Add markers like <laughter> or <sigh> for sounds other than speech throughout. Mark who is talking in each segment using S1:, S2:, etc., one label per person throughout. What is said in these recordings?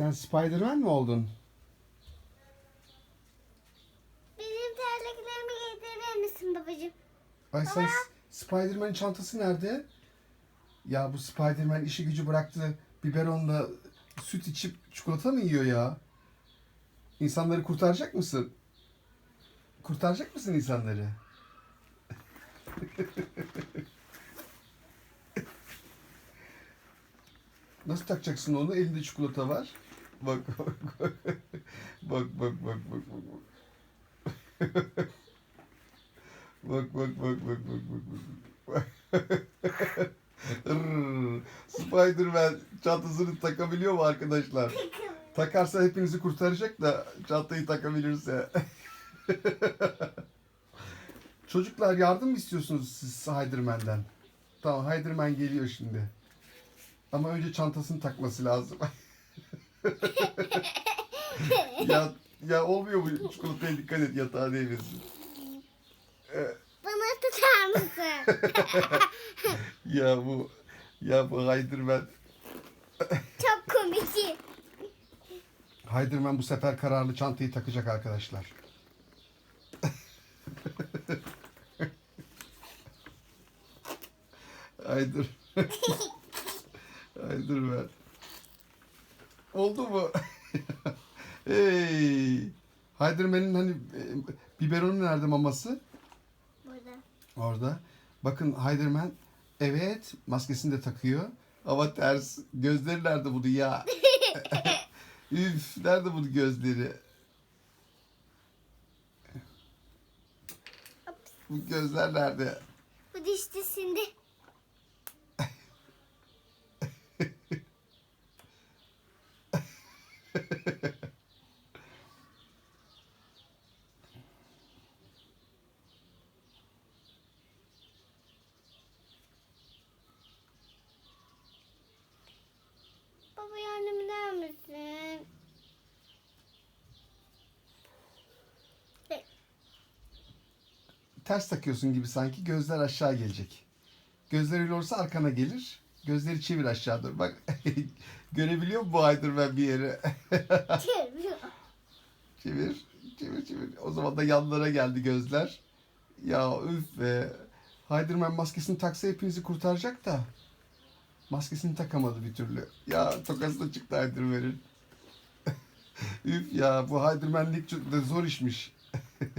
S1: Sen Spiderman mi oldun?
S2: Benim terliklerimi giydirir misin babacığım?
S1: Ay sen Spiderman'in çantası nerede? Ya bu Spiderman işi gücü bıraktı. Biberonla süt içip çikolata mı yiyor ya? İnsanları kurtaracak mısın? Kurtaracak mısın insanları? <laughs> Nasıl takacaksın onu? Elinde çikolata var. Bak bak bak. Bak bak bak bak bak. bak. Bak bak bak bak bak bak bak. Spiderman çantasını takabiliyor mu arkadaşlar? Takarsa hepinizi kurtaracak da çantayı takabilirse. Çocuklar yardım mı istiyorsunuz siz Spiderman'den? Tamam Spiderman geliyor şimdi. Ama önce çantasını takması lazım. <laughs> ya <laughs> ya olmuyor bu çikolataya dikkat et yatağa değmesin.
S2: Bana tutar mısın? <laughs>
S1: Ya bu ya bu Spiderman
S2: Çok komik.
S1: Spiderman bu sefer kararlı çantayı takacak arkadaşlar. <laughs> Haydır. Spiderman. Oldu mu? <laughs> hey. Spiderman'in hani e, biberonu nerede maması?
S2: Burada.
S1: Orada. Bakın Spiderman evet maskesini de takıyor. Ama ters. Gözleri nerede bunu ya? <laughs> Üf nerede bunun gözleri? Bu gözler nerede?
S2: Bu dişlisinde. Baba misin?
S1: Ters takıyorsun gibi sanki gözler aşağı gelecek. Gözler öyle olursa arkana gelir. Gözleri çevir aşağı doğru. Bak <laughs> görebiliyor mu bu Spiderman bir yere? <laughs> Çevir, çevir, çevir. O zaman da yanlara geldi gözler. Ya üf be. Spiderman maskesini taksa hepinizi kurtaracak da. Maskesini takamadı bir türlü. Ya tokası da çıktı Spiderman'in. <laughs> üf ya bu Spiderman'lik çok da zor işmiş. <laughs>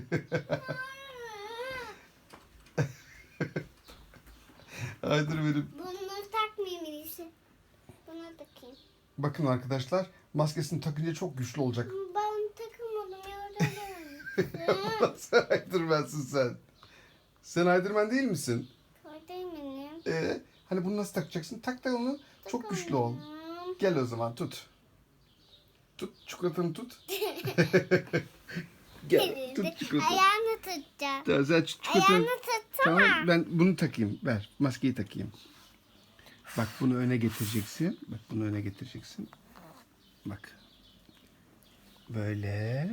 S1: Spiderman'im.
S2: Bunu takmayayım en iyisi. Buna takayım.
S1: Bakın arkadaşlar maskesini takınca çok güçlü olacak.
S2: Ben takamadım eder misin?
S1: Nasıl Spiderman'sın sen? Sen Spiderman değil misin?
S2: Kardeşim benim.
S1: Ee, hani bunu nasıl takacaksın? Tak da onu. Çok güçlü ol. Gel o zaman tut. Tut çikolatanı tut. <laughs> Gel tut çikolatanı.
S2: Ayağını tutacağım.
S1: Tamam, sen çi- çikolatanı...
S2: Ayağını tutsana.
S1: Tamam ben bunu takayım. Ver maskeyi takayım. Bak bunu öne getireceksin. Bak bunu öne getireceksin. Bak. Böyle.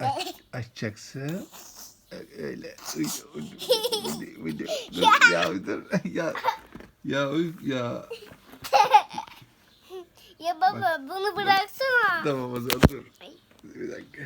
S1: Aç, <laughs> açacaksın. Öyle. <laughs> Ya dur. Ya. Ya üf ya. <laughs>
S2: Ya baba bunu bıraksana.
S1: Tamam o zaman dur. Bir dakika.